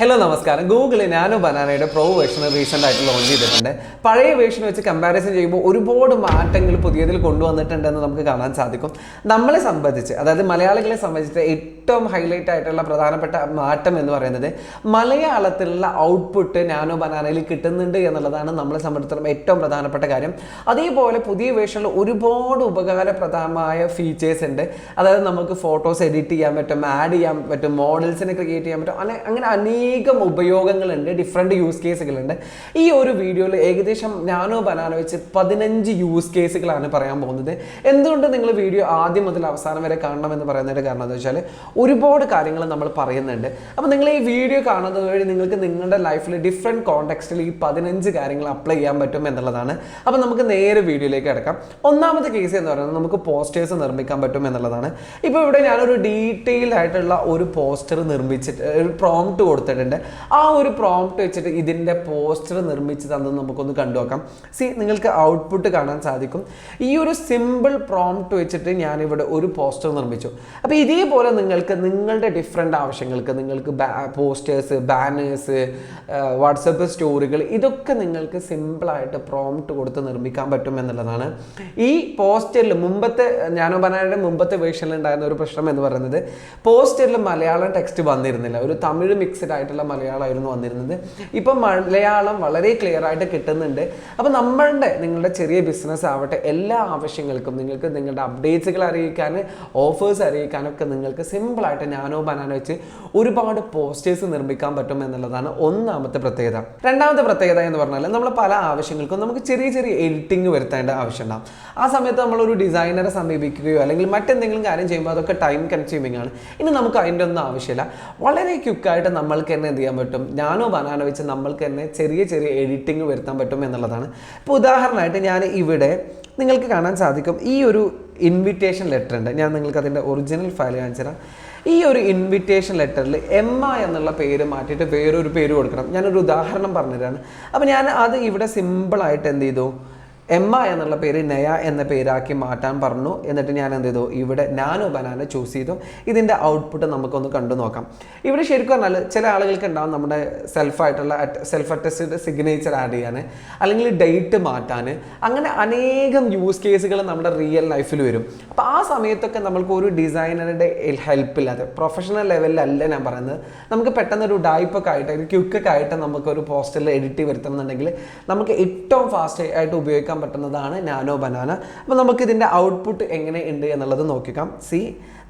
Hello നമസ്കാരം. Google nano ബനാനയുടെ pro version recent ആയിട്ട് ലോഞ്ച് ചെയ്തിട്ടുണ്ട്. പഴയ വേർഷൻ വെച്ച് കമ്പാരിസൺ ചെയ്യുമ്പോൾ ഒരുപാട് മാറ്റങ്ങൾ പുതിയതിൽ കൊണ്ടുവന്നിട്ടുണ്ടെന്ന് നമുക്ക് കാണാൻ സാധിക്കും. നമ്മളെ സംബന്ധിച്ച് അതായത് മലയാളികളെ സംബന്ധിച്ച് ഏറ്റവും ഹൈലൈറ്റ് ആയിട്ടുള്ള പ്രധാനപ്പെട്ട മാറ്റം എന്ന് പറയുന്നത് മലയാളത്തിലുള്ള ഔട്ട്പുട്ട് നാനോ ബനാനയിൽ കിട്ടുന്നുണ്ട് എന്നുള്ളതാണ് നമ്മളെ സംബന്ധിച്ചിടത്തോളം ഏറ്റവും പ്രധാനപ്പെട്ട കാര്യം. അതേപോലെ പുതിയ വേർഷനിൽ ഒരുപാട് ഉപകാരപ്രദമായ ഫീച്ചേഴ്സ് ഉണ്ട്. അതായത് നമുക്ക് ഫോട്ടോസ് എഡിറ്റ് ചെയ്യാൻ പറ്റും ആഡ് ചെയ്യാൻ പറ്റും മോഡൽസിനെ ക്രിയേറ്റ് ചെയ്യാൻ പറ്റും അങ്ങനെ അങ്ങനെ അനേകം ഉപയോഗങ്ങളുണ്ട് ഡിഫറെന്റ് യൂസ് കേസുകളുണ്ട് ഈ ഒരു വീഡിയോയിൽ ഏകദേശം നാനോ ബനാന വെച്ച് പതിനഞ്ച് യൂസ് കേസുകളാണ് പറയാൻ പോകുന്നത്. എന്തുകൊണ്ട് നിങ്ങൾ വീഡിയോ ആദ്യം മുതൽ അവസാനം വരെ കാണണം എന്ന് പറയുന്നതിന്റെ കാരണം എന്താ വെച്ചാൽ ഒരുപാട് കാര്യങ്ങൾ നമ്മൾ പറയുന്നുണ്ട്. അപ്പോൾ നിങ്ങൾ ഈ വീഡിയോ കാണുന്നത് വഴി നിങ്ങൾക്ക് നിങ്ങളുടെ ലൈഫിൽ ഡിഫറെന്റ് കോണ്ടെക്സ്റ്റിൽ ഈ പതിനഞ്ച് കാര്യങ്ങൾ അപ്ലൈ ചെയ്യാൻ പറ്റും എന്നുള്ളതാണ്. അപ്പോൾ നമുക്ക് നേരെ വീഡിയോയിലേക്ക് കിടക്കാം. ഒന്നാമത്തെ കേസ് എന്ന് പറയുന്നത് നമുക്ക് പോസ്റ്റേഴ്സ് നിർമ്മിക്കാൻ പറ്റും എന്നുള്ളതാണ്. ഇപ്പോൾ ഇവിടെ ഞാനൊരു ഡീറ്റെയിൽ ആയിട്ടുള്ള ഒരു പോസ്റ്റർ നിർമ്മിച്ചിട്ട് ഒരു പ്രോംപ്റ്റ് കൊടുത്തിട്ടുണ്ട്. ആ ഒരു പ്രോംപ്റ്റ് വെച്ചിട്ട് ഇതിന്റെ പോസ്റ്റർ നിർമ്മിച്ച് തന്നത് നമുക്കൊന്ന് കണ്ടു നോക്കാം. സി നിങ്ങൾക്ക് ഔട്ട്പുട്ട് കാണാൻ സാധിക്കും. ഈ ഒരു സിമ്പിൾ പ്രോംപ്റ്റ് വെച്ചിട്ട് ഞാനിവിടെ ഒരു പോസ്റ്റർ നിർമ്മിച്ചു. അപ്പോൾ ഇതേപോലെ നിങ്ങൾക്ക് നിങ്ങളുടെ ഡിഫറെന്റ് ആവശ്യങ്ങൾക്ക് നിങ്ങൾക്ക് പോസ്റ്റേഴ്സ് ബാനേഴ്സ് വാട്സപ്പ് സ്റ്റോറികൾ ഇതൊക്കെ നിങ്ങൾക്ക് സിമ്പിളായിട്ട് പ്രോംപ്റ്റ് കൊടുത്ത് നിർമ്മിക്കാൻ പറ്റും എന്നുള്ളതാണ്. ഈ പോസ്റ്ററിൽ മുമ്പത്തെ ഞാനോ ബനാനയുടെ മുമ്പത്തെ വേർഷനിൽ ഉണ്ടായിരുന്ന ഒരു പ്രശ്നം എന്ന് പറയുന്നത് പോസ്റ്ററിൽ മലയാളം ടെക്സ്റ്റ് വന്നിരുന്നില്ല. ഒരു തമിഴ് മിക്സ്ഡ് ആയിട്ടുള്ള മലയാളമായിരുന്നു വന്നിരുന്നത്. ഇപ്പം മലയാളം വളരെ ക്ലിയർ ആയിട്ട് കിട്ടുന്നുണ്ട്. അപ്പോൾ നമ്മളുടെ നിങ്ങളുടെ ചെറിയ ബിസിനസ് ആവട്ടെ എല്ലാ ആവശ്യങ്ങൾക്കും നിങ്ങൾക്ക് നിങ്ങളുടെ അപ്ഡേറ്റ്സുകൾ അറിയിക്കാൻ ഓഫേഴ്സ് അറിയിക്കാനൊക്കെ നിങ്ങൾക്ക് സിമ്പിളായിട്ട് നാനോ ബനാന വെച്ച് ഒരുപാട് പോസ്റ്റേഴ്സ് നിർമ്മിക്കാൻ പറ്റും എന്നുള്ളതാണ് ഒന്നാമത്തെ പ്രത്യേകത. രണ്ടാമത്തെ പ്രത്യേകത എന്ന് പറഞ്ഞാൽ നമ്മൾ പല ആവശ്യങ്ങൾക്കും നമുക്ക് ചെറിയ ചെറിയ എഡിറ്റിംഗ് വരുത്തേണ്ട ആവശ്യമുണ്ടാകും ആ സമയത്ത് നമ്മൾ ഒരു ഡിസൈനറെ സമീപിക്കുകയോ അല്ലെങ്കിൽ മറ്റെന്തെങ്കിലും കാര്യം ചെയ്യുമ്പോൾ അതൊക്കെ ടൈം കൺസ്യൂമിംഗ് ആണ്. ഇനി നമുക്ക് അതിന്റെ ഒന്നും ആവശ്യമില്ല. വളരെ ക്യുക്കായിട്ട് നമ്മൾക്ക് തന്നെ എന്ത് ചെയ്യാൻ പറ്റും? നാനോ ബനാന വെച്ച് നമ്മൾക്ക് തന്നെ ചെറിയ ചെറിയ എഡിറ്റിംഗ് വരുത്താൻ പറ്റും എന്നുള്ളതാണ്. ഇപ്പോൾ ഉദാഹരണമായിട്ട് ഞാൻ ഇവിടെ നിങ്ങൾക്ക് കാണാൻ സാധിക്കും ഈ ഒരു ഇൻവിറ്റേഷൻ ലെറ്റർ ഉണ്ട്. ഞാൻ നിങ്ങൾക്ക് അതിന്റെ ഒറിജിനൽ ഫയൽ കാണിച്ചു തരാം ഈ ഒരു ഇൻവിറ്റേഷൻ ലെറ്ററിൽ എമ്മ എന്നുള്ള പേര് മാറ്റിയിട്ട് വേറൊരു പേര് കൊടുക്കണം. ഞാനൊരു ഉദാഹരണം പറഞ്ഞുതരാണ്. അപ്പോൾ ഞാൻ അത് ഇവിടെ സിമ്പിളായിട്ട് എന്ത് ചെയ്തു? എമ്മ എന്നുള്ള പേര് നയ എന്ന പേരാക്കി മാറ്റാൻ പറഞ്ഞു. എന്നിട്ട് ഞാൻ എന്ത് ചെയ്തു? ഇവിടെ നാനോ ബനാന ചൂസ് ചെയ്തു. ഇതിന്റെ ഔട്ട്പുട്ട് നമുക്കൊന്ന് കണ്ടു നോക്കാം. ഇവിടെ ശരിക്കും പറഞ്ഞാൽ ചില ആളുകൾക്ക് ഉണ്ടാവും നമ്മുടെ സെൽഫായിട്ടുള്ള സെൽഫ് അറ്റസ്റ്റഡ് സിഗ്നേച്ചർ ആഡ് ചെയ്യാൻ അല്ലെങ്കിൽ ഡേറ്റ് മാറ്റാൻ. അങ്ങനെ അനേകം യൂസ് കേസുകൾ നമ്മുടെ റിയൽ ലൈഫിൽ വരും. അപ്പോൾ ആ സമയത്തൊക്കെ നമ്മൾക്ക് ഒരു ഡിസൈനറുടെ ഹെൽപ്പ് ഇല്ലാതെ പ്രൊഫഷണൽ ലെവലിലല്ല ഞാൻ പറയുന്നത്. നമുക്ക് പെട്ടെന്ന് ഒരു ഡൈപ്പൊക്കെ ആയിട്ട് ഒരു ക്യുക്കൊക്കെ ആയിട്ട് നമുക്ക് ഒരു പോസ്റ്ററിൽ എഡിറ്റ് വരുത്തണം എന്നുണ്ടെങ്കിൽ നമുക്ക് ഏറ്റവും ഫാസ്റ്റ് ആയിട്ട് ഉപയോഗിക്കാൻ പറ്റുന്നതാണ് നാനോ ബനാന. അപ്പോൾ നമുക്ക് ഇതിന്റെ ഔട്ട്പുട്ട് എങ്ങനെ ഉണ്ട് എന്നുള്ളത് നോക്കിക്കാം. സി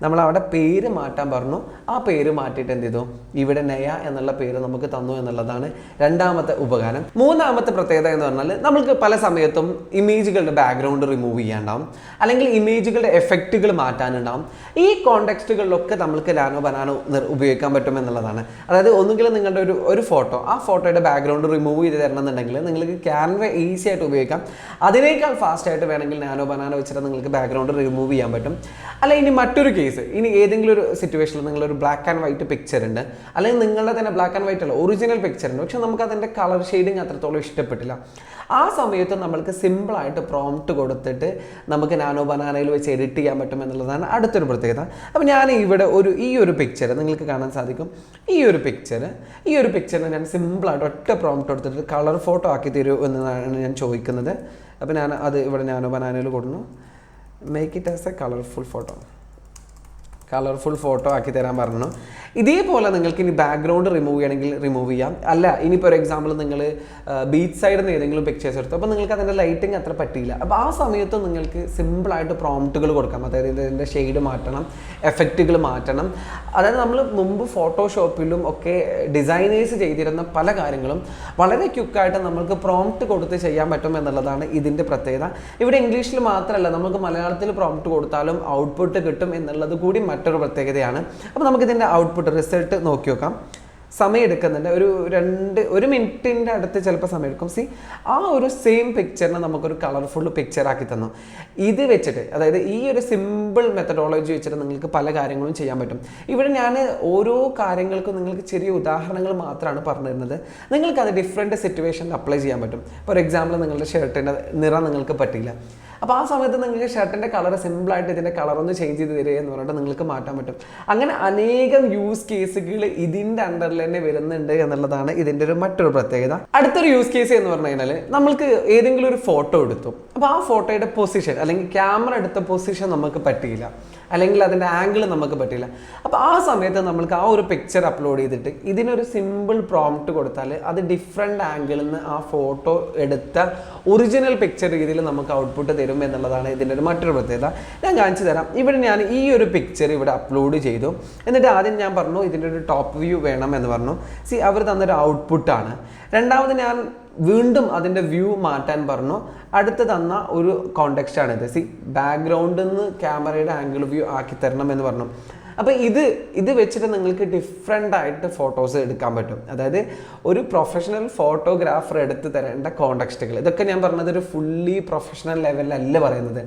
നമ്മൾ അവിടെ പേര് മാറ്റാൻ പറഞ്ഞു. ആ പേര് മാറ്റിയിട്ട് എന്ത് ചെയ്തു? ഇവിടെ നയ എന്നുള്ള പേര് നമുക്ക് തന്നു എന്നുള്ളതാണ് രണ്ടാമത്തെ ഉപകാരം. മൂന്നാമത്തെ പ്രത്യേകത എന്ന് പറഞ്ഞാൽ നമുക്ക് പല സമയത്തും ഇമേജുകളുടെ ബാക്ക്ഗ്രൗണ്ട് റിമൂവ് ചെയ്യാണ്ടാവും അല്ലെങ്കിൽ ഇമേജുകളുടെ എഫക്റ്റുകൾ മാറ്റാനുണ്ടാവും. ഈ കോണ്ടെക്സ്റ്റുകളിലൊക്കെ നമുക്ക് ലാനോ ബനാനോ ഉപയോഗിക്കാൻ പറ്റും എന്നുള്ളതാണ്. അതായത് ഒന്നുകിൽ നിങ്ങളുടെ ഒരു ഒരു ഫോട്ടോ ആ ഫോട്ടോയുടെ ബാക്ക്ഗ്രൗണ്ട് റിമൂവ് ചെയ്ത് തരണം എന്നുണ്ടെങ്കിൽ നിങ്ങൾക്ക് ക്യാൻവ ഈസി ആയിട്ട് ഉപയോഗിക്കാം. അതിനേക്കാൾ ഫാസ്റ്റ് ആയിട്ട് വേണമെങ്കിൽ നാനോ ബനാനോ വെച്ചിട്ട് നിങ്ങൾക്ക് ബാക്ക്ഗ്രൗണ്ട് റിമൂവ് ചെയ്യാൻ പറ്റും. അല്ല ഇനി മറ്റൊരു കേസ് ഇനി ഏതെങ്കിലും ഒരു സിറ്റുവേഷനിൽ നിങ്ങളൊരു ബ്ലാക്ക് ആൻഡ് വൈറ്റ് പിക്ചർ ഉണ്ട്. അല്ലെങ്കിൽ നിങ്ങളുടെ തന്നെ ബ്ലാക്ക് ആൻഡ് വൈറ്റ് അല്ല ഒറിജിനൽ പിക്ചർ ഉണ്ട്. പക്ഷെ നമുക്ക് അതിന്റെ കളർ ഷെയ്ഡിങ് അത്രത്തോളം ഇഷ്ടപ്പെട്ടില്ല. ആ സമയത്ത് നമ്മൾക്ക് സിമ്പിളായിട്ട് പ്രോംപ്റ്റ് കൊടുത്തിട്ട് നമുക്ക് നാനോ ബനാനയിൽ വെച്ച് എഡിറ്റ് ചെയ്യാൻ പറ്റും എന്നുള്ളതാണ് അടുത്തൊരു പ്രത്യേകത. അപ്പോൾ ഞാൻ ഇവിടെ ഒരു ഈ ഒരു പിക്ചർ നിങ്ങൾക്ക് കാണാൻ സാധിക്കും. ഈ ഒരു പിക്ചർ ഈ ഒരു പിക്ചറിന് ഞാൻ സിമ്പിളായിട്ട് ഒറ്റ പ്രോംപ്റ്റ് കൊടുത്തിട്ട് കളർ ഫോട്ടോ ആക്കി തരൂ എന്നാണ് ഞാൻ ചോദിക്കുന്നത്. അപ്പോൾ ഞാൻ അത് ഇവിടെ നാനോ ബനാനയിൽ കൊടുക്കുന്നു make it as a colourful photo colourful photo ആക്കി തരാൻ പറഞ്ഞു. ഇതേപോലെ നിങ്ങൾക്ക് ഇനി ബാക്ക്ഗ്രൗണ്ട് റിമൂവ് ചെയ്യണമെങ്കിൽ റിമൂവ് ചെയ്യാം. അല്ല ഇനിയിപ്പോൾ ഒരു എക്സാമ്പിൾ നിങ്ങൾ ബീച്ച് സൈഡിൽ നിന്ന് ഏതെങ്കിലും പിക്ചേഴ്സ് എടുത്തു. അപ്പോൾ നിങ്ങൾക്ക് അതിന്റെ ലൈറ്റിംഗ് അത്ര പറ്റിയില്ല. അപ്പോൾ ആ സമയത്ത് നിങ്ങൾക്ക് സിമ്പിളായിട്ട് പ്രോംപ്റ്റുകൾ കൊടുക്കാം. അതായത് ഇതിന്റെ ഷെയ്ഡ് മാറ്റണം എഫക്റ്റുകൾ മാറ്റണം. അതായത് നമ്മൾ മുമ്പ് ഫോട്ടോഷോപ്പിലും ഒക്കെ ഡിസൈനേഴ്സ് ചെയ്തിരുന്ന പല കാര്യങ്ങളും വളരെ ക്യുക്കായിട്ട് നമ്മൾക്ക് പ്രോംപ്റ്റ് കൊടുത്ത് ചെയ്യാൻ പറ്റും എന്നുള്ളതാണ് ഇതിന്റെ പ്രത്യേകത. ഇവിടെ ഇംഗ്ലീഷിൽ മാത്രമല്ല നമുക്ക് മലയാളത്തിൽ പ്രോംപ്റ്റ് കൊടുത്താലും ഔട്ട്പുട്ട് കിട്ടും എന്നുള്ളത് കൂടി മറ്റൊരു പ്രത്യേകതയാണ്. അപ്പോൾ നമുക്കിതിന്റെ ഔട്ട്പുട്ട് റിസൾട്ട് നോക്കി നോക്കാം. സമയം എടുക്കുന്നുണ്ട്. ഒരു രണ്ട് ഒരു മിനിറ്റിന്റെ അടുത്ത് ചിലപ്പോൾ സമയം എടുക്കും. സി ആ ഒരു സെയിം പിക്ചറിനെ നമുക്കൊരു കളർഫുൾ പിക്ചർ ആക്കി തന്നു. ഇത് വെച്ചിട്ട് അതായത് ഈ ഒരു സിമ്പിൾ മെത്തഡോളജി വെച്ചിട്ട് നിങ്ങൾക്ക് പല കാര്യങ്ങളും ചെയ്യാൻ പറ്റും. ഇവിടെ ഞാൻ ഓരോ കാര്യങ്ങൾക്കും നിങ്ങൾക്ക് ചെറിയ ഉദാഹരണങ്ങൾ മാത്രമാണ് പറഞ്ഞു തരുന്നത് നിങ്ങൾക്ക് അത് ഡിഫറെന്റ് സിറ്റുവേഷനിൽ അപ്ലൈ ചെയ്യാൻ പറ്റും. ഫോർ എക്സാമ്പിൾ നിങ്ങളുടെ ഷർട്ടിന്റെ നിറം നിങ്ങൾക്ക് പറ്റില്ല. അപ്പോൾ ആ സമയത്ത് നിങ്ങൾക്ക് ഷർട്ടിന്റെ കളർ സിമ്പിളായിട്ട് ഇതിന്റെ കളർ ഒന്ന് ചേഞ്ച് ചെയ്ത് തരിക എന്ന് പറഞ്ഞിട്ട് നിങ്ങൾക്ക് മാറ്റാൻ പറ്റും. അങ്ങനെ അനേകം യൂസ് കേസുകൾ ഇതിന്റെ അണ്ടറിൽ തന്നെ വരുന്നുണ്ട് എന്നുള്ളതാണ് ഇതിന്റെ ഒരു മറ്റൊരു പ്രത്യേകത. അടുത്തൊരു യൂസ് കേസ് എന്ന് പറഞ്ഞു കഴിഞ്ഞാൽ നമ്മൾക്ക് ഏതെങ്കിലും ഒരു ഫോട്ടോ എടുത്തു. അപ്പോൾ ആ ഫോട്ടോയുടെ പൊസിഷൻ അല്ലെങ്കിൽ ക്യാമറ എടുത്ത പൊസിഷൻ നമുക്ക് പറ്റിയില്ല. അല്ലെങ്കിൽ അതിന്റെ ആംഗിൾ നമുക്ക് പറ്റില്ല അപ്പോൾ ആ സമയത്ത് നമ്മൾക്ക് ആ ഒരു പിക്ചർ അപ്ലോഡ് ചെയ്തിട്ട് ഇതിനൊരു സിമ്പിൾ പ്രോംപ്റ്റ് കൊടുത്താൽ അത് ഡിഫറെന്റ് ആംഗിളിൽ നിന്ന് ആ ഫോട്ടോ എടുത്ത ഒറിജിനൽ പിക്ചർ രീതിയിൽ നമുക്ക് ഔട്ട്പുട്ട് തരും എന്നുള്ളതാണ് ഇതിന്റെ ഒരു മറ്റൊരു പ്രത്യേകത. ഞാൻ കാണിച്ചു തരാം. ഇവിടെ ഞാൻ ഈ ഒരു പിക്ചർ ഇവിടെ അപ്ലോഡ് ചെയ്തു. എന്നിട്ട് ആദ്യം ഞാൻ പറഞ്ഞു ഇതിന്റെ ഒരു ടോപ്പ് വ്യൂ വേണം എന്ന് പറഞ്ഞു. സി അവർ തന്നൊരു ഔട്ട്പുട്ടാണ് രണ്ടാമത് ഞാൻ വീണ്ടും അതിന്റെ വ്യൂ മാറ്റാൻ പറഞ്ഞു. അടുത്ത് തന്ന ഒരു കോണ്ടെക്സ്റ്റ് ആണിത് സി ബാക്ക്ഗ്രൗണ്ടിൽ നിന്ന് ക്യാമറയുടെ ആംഗിൾ വ്യൂ ആക്കി തരണം എന്ന് പറഞ്ഞു. അപ്പോൾ ഇത് ഇത് വെച്ചിട്ട് നിങ്ങൾക്ക് ഡിഫറെന്റ് ആയിട്ട് ഫോട്ടോസ് എടുക്കാൻ പറ്റും. അതായത് ഒരു പ്രൊഫഷണൽ ഫോട്ടോഗ്രാഫർ എടുത്ത് തരേണ്ട കോണ്ടക്സ്റ്റുകൾ ഇതൊക്കെ ഞാൻ പറഞ്ഞത് ഒരു ഫുള്ളി പ്രൊഫഷണൽ ലെവലിലല്ല പറയുന്നത്.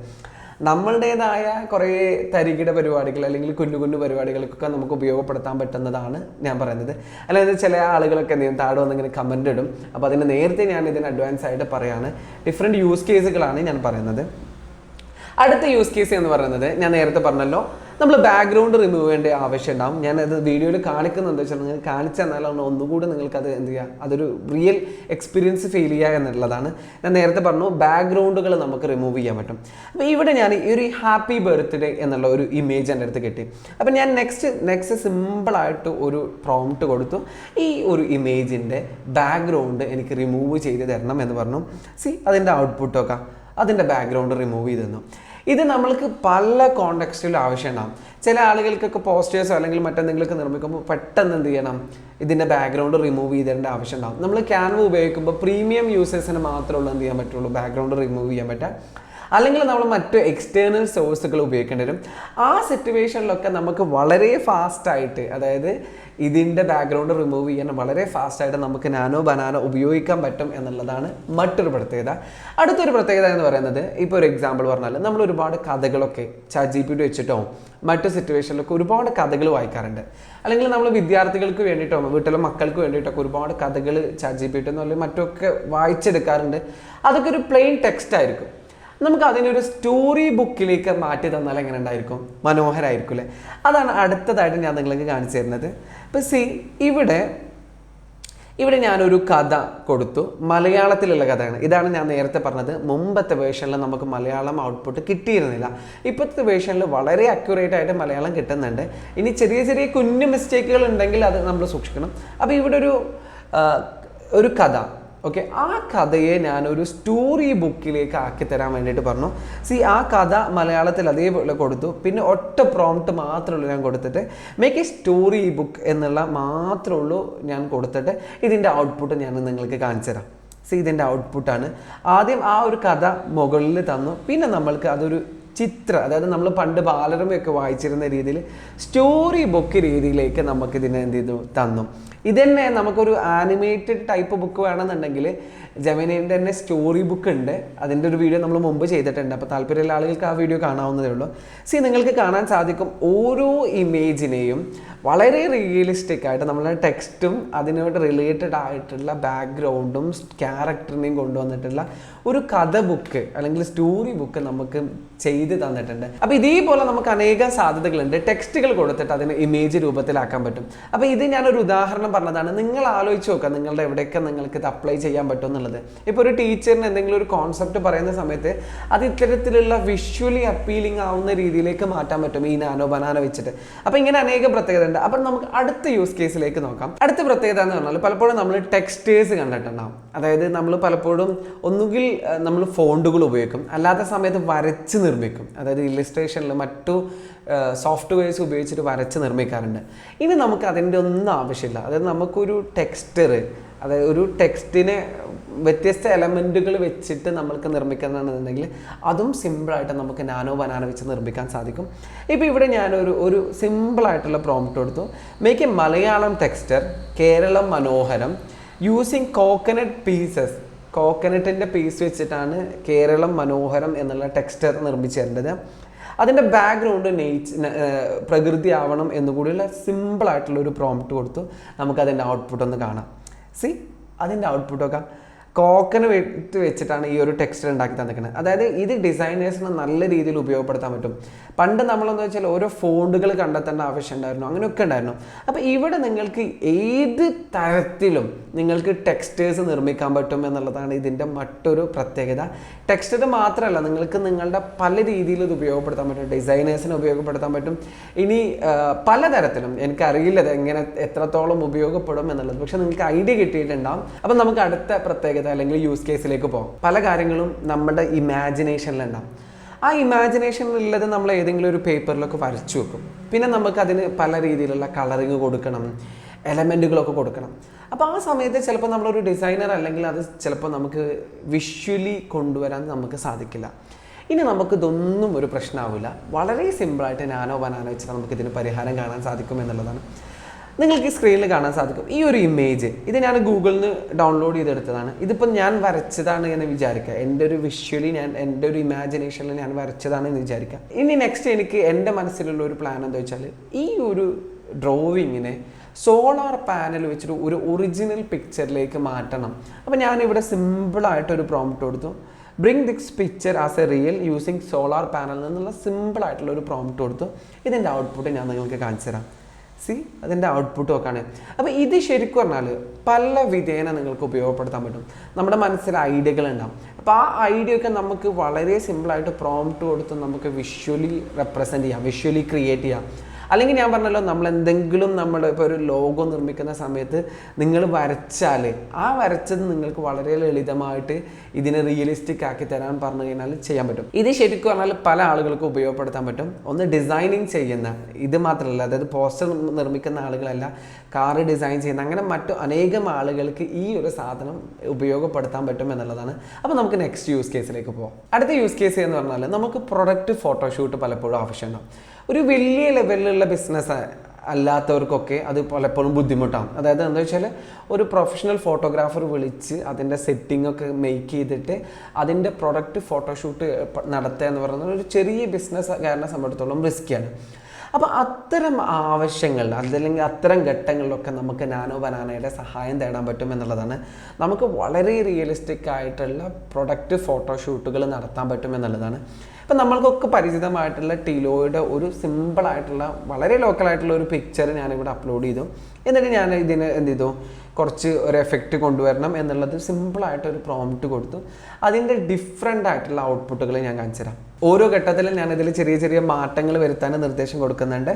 നമ്മളുടേതായ കുറേ തരികിട പരിപാടികൾ അല്ലെങ്കിൽ കുഞ്ഞു കുഞ്ഞു പരിപാടികൾക്കൊക്കെ നമുക്ക് ഉപയോഗപ്പെടുത്താൻ പറ്റുന്നതാണ് ഞാൻ പറയുന്നത്. അല്ലാതെ ചില ആളുകളൊക്കെ എന്ത് ചെയ്യും താഴെ വന്നിങ്ങനെ കമന്റ് ഇടും. അപ്പോൾ അതിന് നേരത്തെ ഞാൻ ഇതിന് അഡ്വാൻസ് ആയിട്ട് പറയാണ്. ഡിഫറെന്റ് യൂസ് കേസുകളാണ് ഞാൻ പറയുന്നത്. അടുത്ത യൂസ് കേസ് എന്ന് പറയുന്നത് ഞാൻ നേരത്തെ പറഞ്ഞല്ലോ. നമ്മൾ ബാക്ക്ഗ്രൗണ്ട് റിമൂവ് ചെയ്യേണ്ട ആവശ്യം ഉണ്ടാവും. ഞാൻ അത് വീഡിയോയിൽ കാണിക്കുന്നുണ്ട് വെച്ചാൽ നിങ്ങൾ കാണിച്ചു തന്നാലാണ് ഒന്നുകൂടി നിങ്ങൾക്ക് അത് എന്ത് ചെയ്യുക അതൊരു റിയൽ എക്സ്പീരിയൻസ് ഫീൽ ചെയ്യുക എന്നുള്ളതാണ്. ഞാൻ നേരത്തെ പറഞ്ഞു ബാക്ക്ഗ്രൗണ്ടുകൾ നമുക്ക് റിമൂവ് ചെയ്യാൻ പറ്റും. അപ്പോൾ ഇവിടെ ഞാൻ ഈ ഒരു ഹാപ്പി ബർത്ത്ഡേ എന്നുള്ള ഒരു ഇമേജ് എന്റെ അടുത്ത് കിട്ടി. അപ്പോൾ ഞാൻ നെക്സ്റ്റ് നെക്സ്റ്റ് സിമ്പിളായിട്ട് ഒരു പ്രോംപ്റ്റ് കൊടുത്തു. ഈ ഒരു ഇമേജിന്റെ ബാക്ക്ഗ്രൗണ്ട് എനിക്ക് റിമൂവ് ചെയ്ത് തരണം എന്ന് പറഞ്ഞു. സി അതിന്റെ ഔട്ട്പുട്ടൊക്കെ അതിന്റെ ബാക്ക്ഗ്രൗണ്ട് റിമൂവ് ചെയ്ത് തന്നു. ഇത് നമ്മൾക്ക് പല കോണ്ടെക്സ്റ്റിലും ആവശ്യമുണ്ടാകും ചില ആളുകൾക്കൊക്കെ പോസ്റ്റേഴ്സോ അല്ലെങ്കിൽ മറ്റെന്തെങ്കിലുമൊക്കെ നിർമ്മിക്കുമ്പോൾ പെട്ടെന്ന് എന്ത് ചെയ്യണം? ഇതിന്റെ ബാക്ക്ഗ്രൗണ്ട് റിമൂവ് ചെയ്തേണ്ട ഉണ്ടാവും നമ്മൾ ക്യാൻവ ഉപയോഗിക്കുമ്പോൾ പ്രീമിയം യൂസേഴ്സിന് മാത്രമുള്ള എന്ത് ചെയ്യാൻ പറ്റുള്ളൂ? ബാക്ക്ഗ്രൗണ്ട് റിമൂവ് ചെയ്യാൻ പറ്റുക. അല്ലെങ്കിൽ നമ്മൾ മറ്റ് എക്സ്റ്റേണൽ സോഴ്സുകൾ ഉപയോഗിക്കേണ്ടി വരും. ആ സിറ്റുവേഷനിലൊക്കെ നമുക്ക് വളരെ ഫാസ്റ്റായിട്ട് അതായത് ഇതിന്റെ ബാക്ക്ഗ്രൗണ്ട് റിമൂവ് ചെയ്യാൻ വളരെ ഫാസ്റ്റായിട്ട് നമുക്ക് നാനോ ബനാനോ ഉപയോഗിക്കാൻ പറ്റും എന്നുള്ളതാണ് മറ്റൊരു പ്രത്യേകത. അടുത്തൊരു പ്രത്യേകത എന്ന് പറയുന്നത് ഇപ്പോൾ ഒരു എക്സാമ്പിൾ പറഞ്ഞാൽ നമ്മൾ ഒരുപാട് കഥകളൊക്കെ ചാറ്റ് ജി പി ടി വെച്ചിട്ടോ മറ്റു സിറ്റുവേഷനിലൊക്കെ ഒരുപാട് കഥകൾ വായിക്കാറുണ്ട്. അല്ലെങ്കിൽ നമ്മൾ വിദ്യാർത്ഥികൾക്ക് വേണ്ടിയിട്ടോ വീട്ടിലെ മക്കൾക്ക് വേണ്ടിയിട്ടൊക്കെ ഒരുപാട് കഥകൾ ചാറ്റ് ജി പി ടി അല്ലെങ്കിൽ മറ്റൊക്കെ വായിച്ചെടുക്കാറുണ്ട്. അതൊക്കെ ഒരു പ്ലെയിൻ ടെക്സ്റ്റ് ആയിരിക്കും. നമുക്ക് അതിനെ ഒരു സ്റ്റോറി ബുക്കിലേക്ക് മാറ്റി തന്നാൽ എങ്ങനെ ഉണ്ടായിരിക്കും? മനോഹരമായിരിക്കും അല്ലേ അതാണ് അടുത്തതായിട്ട് ഞാൻ നിങ്ങൾക്ക് കാണിച്ചു തരുന്നത്. ഇപ്പം സി ഇവിടെ ഇവിടെ ഞാനൊരു കഥ കൊടുത്തു. മലയാളത്തിലുള്ള കഥയാണ്. ഇതാണ് ഞാൻ നേരത്തെ പറഞ്ഞത്. മുമ്പത്തെ വേർഷനിൽ നമുക്ക് മലയാളം ഔട്ട്പുട്ട് കിട്ടിയിരുന്നില്ല. ഇപ്പോഴത്തെ വേർഷനിൽ വളരെ അക്യുറേറ്റ് ആയിട്ട് മലയാളം കിട്ടുന്നുണ്ട്. ഇനി ചെറിയ ചെറിയ കുഞ്ഞു മിസ്റ്റേക്കുകൾ ഉണ്ടെങ്കിൽ അത് നമ്മൾ സൂക്ഷിക്കണം. അപ്പോൾ ഇവിടെ ഒരു ഒരു കഥ. ഓക്കെ ആ കഥയെ ഞാനൊരു സ്റ്റോറി ബുക്കിലേക്ക് ആക്കി തരാൻ വേണ്ടിയിട്ട് പറഞ്ഞു. സി ആ കഥ മലയാളത്തിൽ അതേപോലെ കൊടുത്തു. പിന്നെ ഒറ്റ പ്രോംപ്റ്റ് മാത്രമുള്ളൂ ഞാൻ കൊടുത്തിട്ട് മേക്ക് എ സ്റ്റോറി ബുക്ക് എന്നുള്ള മാത്രമേ ഉള്ളൂ ഞാൻ കൊടുത്തിട്ട് ഇതിന്റെ ഔട്ട്പുട്ട് ഞാൻ നിങ്ങൾക്ക് കാണിച്ചു തരാം. സി ഇതിന്റെ ഔട്ട്പുട്ടാണ് ആദ്യം ആ ഒരു കഥ മുകളിൽ തന്നു. പിന്നെ നമ്മൾക്ക് അതൊരു ചിത്രം അതായത് നമ്മൾ പണ്ട് ബാലരമയൊക്കെ വായിച്ചിരുന്ന രീതിയിൽ സ്റ്റോറി ബുക്ക് രീതിയിലേക്ക് നമുക്കിതിനെ എന്ത് ചെയ്തു? തന്നു. ഇതന്നെ നമുക്കൊരു ആനിമേറ്റഡ് ടൈപ്പ് ബുക്ക് വേണമെന്നുണ്ടെങ്കിൽ ജമിനീന്റെ തന്നെ സ്റ്റോറി ബുക്ക് ഉണ്ട്. അതിന്റെ ഒരു വീഡിയോ നമ്മൾ മുമ്പ് ചെയ്തിട്ടുണ്ട്. അപ്പോൾ താല്പര്യമുള്ള ആളുകൾക്ക് ആ വീഡിയോ കാണാവുന്നതേ ഉള്ളൂ. സി നിങ്ങൾക്ക് കാണാൻ സാധിക്കും ഓരോ ഇമേജിനെയും വളരെ റിയലിസ്റ്റിക് ആയിട്ട് നമ്മളെ ടെക്സ്റ്റും അതിനോട് റിലേറ്റഡ് ആയിട്ടുള്ള ബാക്ക്ഗ്രൗണ്ടും ക്യാരക്ടറിനെയും കൊണ്ടുവന്നിട്ടുള്ള ഒരു കഥ ബുക്ക് അല്ലെങ്കിൽ സ്റ്റോറി ബുക്ക് നമുക്ക് ചെയ്ത് തന്നിട്ടുണ്ട്. അപ്പോൾ ഇതേപോലെ നമുക്ക് അനേകം സാധ്യതകളുണ്ട്. ടെക്സ്റ്റുകൾ കൊടുത്തിട്ട് അതിനെ ഇമേജ് രൂപത്തിലാക്കാൻ പറ്റും. അപ്പോൾ ഇത് ഞാനൊരു ഉദാഹരണം പറഞ്ഞതാണ്. നിങ്ങൾ ആലോചിച്ച് നോക്കുക നിങ്ങളുടെ എവിടെയൊക്കെ നിങ്ങൾക്ക് ഇത് അപ്ലൈ ചെയ്യാൻ പറ്റും എന്നുള്ളത്. ഇപ്പോൾ ഒരു ടീച്ചറിന് എന്തെങ്കിലും ഒരു കോൺസെപ്റ്റ് പറയുന്ന സമയത്ത് അത് ഇത്തരത്തിലുള്ള വിഷ്വലി അപ്പീലിംഗ് ആവുന്ന രീതിയിലേക്ക് മാറ്റാൻ പറ്റും ഈ നാനോ ബനാന വെച്ചിട്ട്. അപ്പോൾ ഇങ്ങനെ അനേകം പ്രത്യേകത ഉണ്ട്. അപ്പം നമുക്ക് അടുത്ത യൂസ് കേസിലേക്ക് നോക്കാം. അടുത്ത പ്രത്യേകത എന്ന് പറഞ്ഞാൽ പലപ്പോഴും നമ്മൾ ടെക്സ്റ്റേഴ്സ് കണ്ടിട്ടുണ്ടാവും. അതായത് നമ്മൾ പലപ്പോഴും ഒന്നുകിൽ നമ്മൾ ഫോണ്ടുകൾ ഉപയോഗിക്കും. അല്ലാത്ത സമയത്ത് വരച്ച് നിർമ്മിക്കും. അതായത് ഇല്ലസ്ട്രേഷനിൽ മറ്റു സോഫ്റ്റ്വെയർസ് ഉപയോഗിച്ചിട്ട് വരച്ച് നിർമ്മിക്കാറുണ്ട്. ഇനി നമുക്ക് അതിന്റെ ഒന്നും ആവശ്യമില്ല. അതായത് നമുക്കൊരു ടെക്സ്റ്റർ അതായത് ഒരു ടെക്സ്റ്റിനെ വ്യത്യസ്ത എലമെന്റുകൾ വെച്ചിട്ട് നമ്മൾക്ക് നിർമ്മിക്കുന്നതെന്നുണ്ടെങ്കിൽ അതും സിമ്പിളായിട്ട് നമുക്ക് നാനോ ബനാനോ വെച്ച് നിർമ്മിക്കാൻ സാധിക്കും. ഇപ്പോൾ ഇവിടെ ഞാനൊരു ഒരു സിമ്പിളായിട്ടുള്ള പ്രോംപ്റ്റ് കൊടുത്തു. Make a Malayalam texture Keralam മനോഹരം യൂസിങ് കോക്കനട്ട് പീസസ് കോക്കനട്ടിന്റെ പീസ് വെച്ചിട്ടാണ് കേരളം മനോഹരം എന്നുള്ള ടെക്സ്റ്റർ നിർമ്മിച്ചു തരേണ്ടത് അതിന്റെ ബാക്ക്ഗ്രൗണ്ട് നേച്ച് പ്രകൃതി ആവണം എന്നുകൂടിയുള്ള സിമ്പിളായിട്ടുള്ള ഒരു പ്രോംപ്റ്റ് കൊടുത്തു. നമുക്കതിന്റെ ഔട്ട്പുട്ട് ഒന്ന് കാണാം. സി അതിന്റെ ഔട്ട്പുട്ടൊക്കെ കോക്കന് വെട്ട് വെച്ചിട്ടാണ് ഈ ഒരു ടെക്സ്റ്റർ ഉണ്ടാക്കി തന്നിരിക്കുന്നത്. അതായത് ഇത് ഡിസൈനേഴ്സിന് നല്ല രീതിയിൽ ഉപയോഗപ്പെടുത്താൻ പറ്റും. പണ്ട് നമ്മളെന്ന് വെച്ചാൽ ഓരോ ഫോണ്ടുകൾ കണ്ടെത്തേണ്ട ആവശ്യം ഉണ്ടായിരുന്നു. അങ്ങനെയൊക്കെ ഉണ്ടായിരുന്നു. അപ്പോൾ ഇവിടെ നിങ്ങൾക്ക് ഏത് തരത്തിലും നിങ്ങൾക്ക് ടെക്സ്റ്റേഴ്സ് നിർമ്മിക്കാൻ പറ്റും എന്നുള്ളതാണ് ഇതിന്റെ മറ്റൊരു പ്രത്യേകത. ടെക്സ്റ്റർ മാത്രമല്ല നിങ്ങൾക്ക് നിങ്ങളുടെ പല രീതിയിൽ ഇത് ഉപയോഗപ്പെടുത്താൻ പറ്റും. ഡിസൈനേഴ്സിന് ഉപയോഗപ്പെടുത്താൻ പറ്റും. ഇനി പലതരത്തിലും. എനിക്കറിയില്ല എങ്ങനെ എത്രത്തോളം ഉപയോഗപ്പെടും എന്നുള്ളത്. പക്ഷേ നിങ്ങൾക്ക് ഐഡിയ കിട്ടിയിട്ടുണ്ടാവും. അപ്പം നമുക്ക് അടുത്ത പ്രത്യേകത അല്ലെങ്കിൽ യൂസ് കേസിലേക്ക് പോകാം. പല കാര്യങ്ങളും നമ്മുടെ ഇമാജിനേഷനിലുണ്ടാവും ആ ഇമാജിനേഷനിലുള്ളത് നമ്മൾ ഏതെങ്കിലും ഒരു പേപ്പറിലൊക്കെ വരച്ചു വെക്കും. പിന്നെ നമുക്ക് അതിന് പല രീതിയിലുള്ള കളറിങ് കൊടുക്കണം എലമെന്റുകളൊക്കെ കൊടുക്കണം. അപ്പോൾ ആ സമയത്ത് ചിലപ്പോൾ നമ്മളൊരു ഡിസൈനർ അല്ലെങ്കിൽ അത് ചിലപ്പോൾ നമുക്ക് വിഷ്വലി കൊണ്ടുവരാൻ നമുക്ക് സാധിക്കില്ല. ഇനി നമുക്കിതൊന്നും ഒരു പ്രശ്നമാവില്ല. വളരെ സിമ്പിളായിട്ട് നാനോ ബനാനോ വെച്ചാൽ നമുക്ക് ഇതിന് പരിഹാരം കാണാൻ സാധിക്കും എന്നുള്ളതാണ്. നിങ്ങൾക്ക് ഈ സ്ക്രീനിൽ കാണാൻ സാധിക്കും. ഈ ഒരു ഇമേജ് ഇത് ഞാൻ ഗൂഗിളിൽ നിന്ന് ഡൗൺലോഡ് ചെയ്തെടുത്തതാണ്. ഇതിപ്പോൾ ഞാൻ വരച്ചതാണ് എന്ന് വിചാരിക്കുക. എന്റെ ഒരു വിഷ്വലി ഞാൻ എന്റെ ഒരു ഇമാജിനേഷനിൽ ഞാൻ വരച്ചതാണ് എന്ന് വിചാരിക്കുക. ഇനി നെക്സ്റ്റ് എനിക്ക് എന്റെ മനസ്സിലുള്ള ഒരു പ്ലാൻ എന്താ വെച്ചാൽ ഈ ഒരു ഡ്രോയിങ്ങിനെ സോളാർ പാനൽ വെച്ചിട്ട് ഒരു ഒറിജിനൽ പിക്ചറിലേക്ക് മാറ്റണം. അപ്പോൾ ഞാനിവിടെ സിമ്പിളായിട്ടൊരു പ്രോംപ്റ്റ് കൊടുത്തു. Bring this picture as a real using solar panel എന്നുള്ള സിമ്പിൾ ആയിട്ടുള്ള ഒരു പ്രോംപ്റ്റ് കൊടുത്തു. ഇതിന്റെ ഔട്ട്പുട്ട് ഞാൻ നിങ്ങൾക്ക് കാണിച്ചു തരാം സി അതിന്റെ ഔട്ട്പുട്ട് ഒക്കെയാണ്. അപ്പോൾ ഇത് ശരിക്കും പറഞ്ഞാൽ പല വിധേന നിങ്ങൾക്ക് ഉപയോഗപ്പെടുത്താൻ പറ്റും. നമ്മുടെ മനസ്സിൽ ഐഡിയകൾ ഉണ്ടാവും. അപ്പോൾ ആ ഐഡിയ ഒക്കെ നമുക്ക് വളരെ സിമ്പിളായിട്ട് പ്രോംപ്റ്റ് കൊടുത്ത് നമുക്ക് വിഷ്വലി റെപ്രസെന്റ് ചെയ്യാം വിഷ്വലി ക്രിയേറ്റ് ചെയ്യാം. അല്ലെങ്കിൽ ഞാൻ പറഞ്ഞല്ലോ നമ്മൾ എന്തെങ്കിലും നമ്മൾ ഇപ്പോൾ ഒരു ലോഗോ നിർമ്മിക്കുന്ന സമയത്ത് നിങ്ങൾ വരച്ചാൽ ആ വരച്ചത് നിങ്ങൾക്ക് വളരെ ലളിതമായിട്ട് ഇതിനെ റിയലിസ്റ്റിക് ആക്കി തരാൻ പറഞ്ഞു കഴിഞ്ഞാൽ ചെയ്യാൻ പറ്റും. ഇത് ശരിക്കും പറഞ്ഞാൽ പല ആളുകൾക്കും ഉപയോഗപ്പെടുത്താൻ പറ്റും. ഒന്ന് ഡിസൈനിങ് ചെയ്യുന്ന ഇത് മാത്രമല്ല അതായത് പോസ്റ്റർ നിർമ്മിക്കുന്ന ആളുകളല്ല കാറ് ഡിസൈൻ ചെയ്യുന്ന അങ്ങനെ മറ്റു അനേകം ആളുകൾക്ക് ഈ ഒരു സാധനം ഉപയോഗപ്പെടുത്താൻ പറ്റും എന്നുള്ളതാണ്. അപ്പോൾ നമുക്ക് നെക്സ്റ്റ് യൂസ് കേസിലേക്ക് പോകാം അടുത്ത യൂസ് കേസ് എന്ന് പറഞ്ഞാൽ നമുക്ക് പ്രൊഡക്റ്റ് ഫോട്ടോഷൂട്ട് പലപ്പോഴും ആവശ്യമുണ്ടാവും ഒരു വലിയ ലെവലിലുള്ള ബിസിനസ് അല്ലാത്തവർക്കൊക്കെ അത് പലപ്പോഴും ബുദ്ധിമുട്ടാണ് അതായത് എന്താ വെച്ചാൽ ഒരു പ്രൊഫഷണൽ ഫോട്ടോഗ്രാഫർ വിളിച്ച് അതിന്റെ സെറ്റിംഗ് ഒക്കെ മേക്ക് ചെയ്തിട്ട് അതിന്റെ പ്രൊഡക്റ്റ് ഫോട്ടോഷൂട്ട് നടത്തുക എന്ന് പറയുന്നത് ഒരു ചെറിയ ബിസിനസ്സുകാരനെ സംബന്ധിച്ചിടത്തോളം റിസ്ക്കിയാണ് അപ്പോൾ അത്തരം ആവശ്യങ്ങൾ അതല്ലെങ്കിൽ അത്തരം ഘട്ടങ്ങളിലൊക്കെ നമുക്ക് നാനോ ബനാനയുടെ സഹായം തേടാൻ പറ്റും എന്നുള്ളതാണ്. നമുക്ക് വളരെ റിയലിസ്റ്റിക് ആയിട്ടുള്ള പ്രൊഡക്റ്റ് ഫോട്ടോഷൂട്ടുകൾ നടത്താൻ പറ്റും എന്നുള്ളതാണ്. ഇപ്പം നമ്മൾക്കൊക്കെ പരിചിതമായിട്ടുള്ള ടീലോയുടെ ഒരു സിമ്പിളായിട്ടുള്ള വളരെ ലോക്കലായിട്ടുള്ള ഒരു പിക്ചർ ഞാനിവിടെ അപ്ലോഡ് ചെയ്തു. എന്നിട്ട് ഞാൻ ഇതിന് എന്ത് ചെയ്തു? കുറച്ച് ഒരു എഫക്റ്റ് കൊണ്ടുവരണം എന്നുള്ളത് സിമ്പിളായിട്ട് ഒരു പ്രോംപ്റ്റ് കൊടുത്തു. അതിന്റെ ഡിഫറെന്റ് ആയിട്ടുള്ള ഔട്ട്പുട്ടുകൾ ഞാൻ കാണിച്ചു തരാം ഓരോ ഘട്ടത്തിലും ഞാൻ ഇതിൽ ചെറിയ ചെറിയ മാറ്റങ്ങൾ വരുത്താൻ നിർദ്ദേശം കൊടുക്കുന്നുണ്ട്.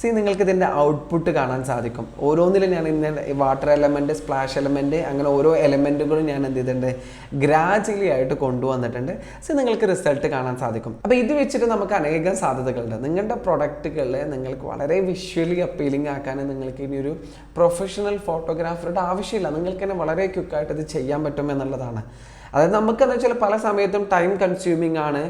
സി നിങ്ങൾക്ക് ഇതിന്റെ ഔട്ട്പുട്ട് കാണാൻ സാധിക്കും. ഓരോന്നിലും ഞാൻ ഇന്ന വാട്ടർ എലമെന്റ് സ്പ്ലാഷ് എലമെന്റ് അങ്ങനെ ഓരോ എലമെന്റുകളും ഞാൻ എന്ത് ചെയ്തിട്ടുണ്ട്? ഗ്രാജുവലി ആയിട്ട് കൊണ്ടുവന്നിട്ടുണ്ട്. സി നിങ്ങൾക്ക് റിസൾട്ട് കാണാൻ സാധിക്കും. അപ്പോൾ ഇത് വെച്ചിട്ട് നമുക്ക് അനേകം സാധ്യതകളുണ്ട്. നിങ്ങളുടെ പ്രൊഡക്റ്റുകളെ നിങ്ങൾക്ക് വളരെ വിഷ്വലി അപ്പീലിംഗ് ആക്കാൻ നിങ്ങൾക്ക് ഇനി ഒരു പ്രൊഫഷണൽ ഫോട്ടോഗ്രാഫറുടെ ആവശ്യമില്ല. നിങ്ങൾക്ക് തന്നെ വളരെ ക്വിക്കായിട്ട് ഇത് ചെയ്യാൻ പറ്റും എന്നുള്ളതാണ്. അതായത് നമുക്കെന്ന് വെച്ചാൽ പല സമയത്തും ടൈം കൺസ്യൂമിങ് ആണ്.